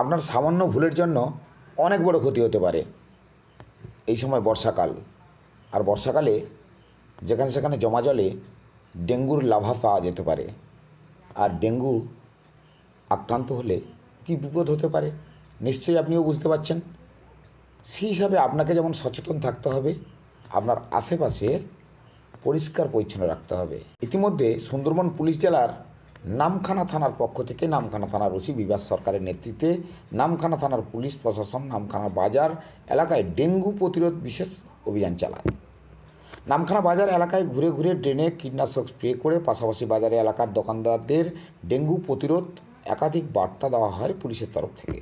আপনার সামান্য ভুলের জন্য অনেক বড় ক্ষতি হতে পারে। এই সময় বর্ষাকাল। আর বর্ষাকালে যেখানে সেখানে জমা জলে ডেঙ্গুর লাভা পাওয়া যেতে পারে। আর ডেঙ্গু আক্রান্ত হলে কি বিপদ হতে পারে, নিশ্চয়ই আপনিও বুঝতে পারছেন। সেই হিসাবে আপনাকে যেমন সচেতন থাকতে হবে, আপনার আশেপাশে পরিষ্কার পরিচ্ছন্ন রাখতে হবে। ইতিমধ্যে সুন্দরবন পুলিশ জেলার নামখানা থানার পক্ষ থেকে নামখানা থানার ওসি বিভাস সরকারের নেতৃত্বে নামখানা থানার পুলিশ প্রশাসন, নামখানা বাজার এলাকায় ডেঙ্গু প্রতিরোধ বিশেষ অভিযান চালায়। নামখানা বাজার এলাকায় ঘুরে ঘুরে ড্রেনে কীটনাশক স্প্রে করে পাশাপাশি বাজারে এলাকার দোকানদারদের ডেঙ্গু প্রতিরোধ একাধিক বার্তা দেওয়া হয় পুলিশের তরফ থেকে।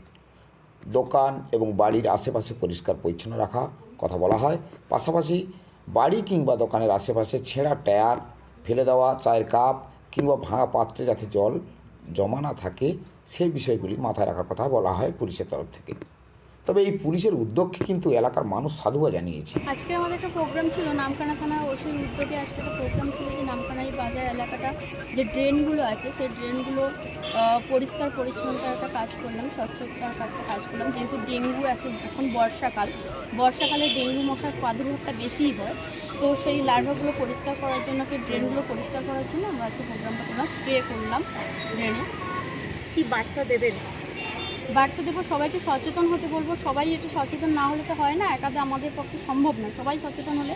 দোকান এবং বাড়ির আশেপাশে পরিষ্কার পরিচ্ছন্ন রাখা কথা বলা হয়। পাশাপাশি বাড়ি কিংবা দোকানের আশেপাশে ছেঁড়া টায়ার, ফেলে দেওয়া, চায়ের কাপ কিংবা ভাঙা পাত্রে যাতে জল জমা না থাকে, সেই বিষয়গুলি মাথায় রাখার কথা বলা হয় পুলিশের তরফ থেকে। তবে এই পুলিশের উদ্যোগকে কিন্তু এলাকার মানুষ সাধুবা জানিয়েছে। আজকে আমাদের একটা প্রোগ্রাম ছিল নামখানা থানা ওসির উদ্যোগে আজকে একটা প্রোগ্রাম ছিল যে নামখানাই বাজার এলাকাটা যে ড্রেনগুলো আছে, সেই ড্রেনগুলো পরিষ্কার পরিচ্ছন্নতার একটা কাজ করলাম, স্বচ্ছতার একটা কাজ করলাম। যেহেতু ডেঙ্গু এখন এখন বর্ষাকাল, বর্ষাকালে ডেঙ্গু মশার প্রাদুর্ভাবটা বেশিই হয়। তো সেই লার্ভাগুলো পরিষ্কার করার জন্য কি ড্রেনগুলো পরিষ্কার করার জন্য আমরা আজকে প্রোগ্রামটা করলাম স্প্রে করলাম ড্রেনে কি বার্তা দেবেন? বার্তা দেবো সবাইকে সচেতন হতে বলব। সবাই এটা সচেতন না হলে তো হয় না একাদে আমাদের পক্ষে সম্ভব না সবাই সচেতন হলে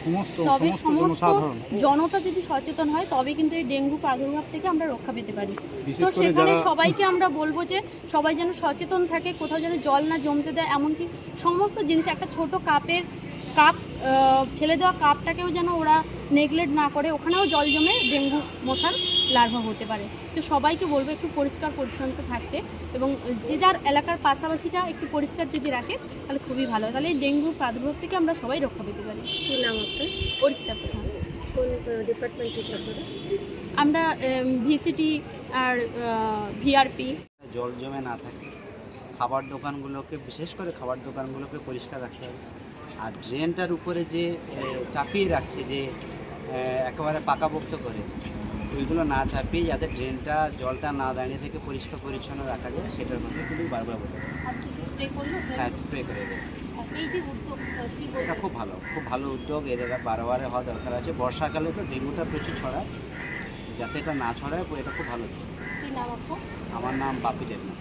তবে সমস্ত সমস্ত জনতা যদি সচেতন হয় তবে কিন্তু এই ডেঙ্গু প্রাদুর্ভাব থেকে আমরা রক্ষা পেতে পারি। তো সেখানে সবাইকে আমরা বলব যে সবাই যেন সচেতন থাকে কোথাও যেন জল না জমতে দেয় এমনকি সমস্ত জিনিস একটা ছোট কাপের কাপ ফেলে দেওয়া কাপটাকেও যেন ওরা নেগলেক্ট না করে ওখানেও জল জমে ডেঙ্গু মশার লার্ভা হতে পারে। তো সবাইকে বলব একটু পরিষ্কার পরিচ্ছন্ন থাকতে এবং যে যার এলাকার পাশাপাশিটা একটু পরিষ্কার যদি রাখে তাহলে খুবই ভালো তাহলে এই ডেঙ্গুর প্রাদুর্ভাব থেকে আমরা সবাই রক্ষা পেতে পারি। কি নাম আপনার? অর্পিতা প্রধান। কোন ডিপার্টমেন্ট আমরা ভিসিটি আর ভিআরপি জল জমে না থাকে খাবার দোকানগুলোকে বিশেষ করে খাবার দোকানগুলোকে পরিষ্কার রাখতে হবে। আর ড্রেনটার উপরে যে চাপিয়ে রাখছে যে একেবারে পাকাপোক্ত করে ওইগুলো না চাপিয়ে যাতে ড্রেনটা জলটা না দাঁড়িয়ে থেকে পরিষ্কার পরিচ্ছন্ন রাখা যায় সেটার মধ্যে কিন্তু বারবার বলে হ্যাঁ স্প্রে করে গেছে? এটা খুব ভালো খুব ভালো উদ্যোগ। এর বারবারে হওয়া দরকার আছে। বর্ষাকালে তো ডেঙ্গুটা প্রচুর ছড়ায়। যাতে এটা না ছড়ায় এটা খুব ভালো। আমার নাম বাপি দেবনাথ।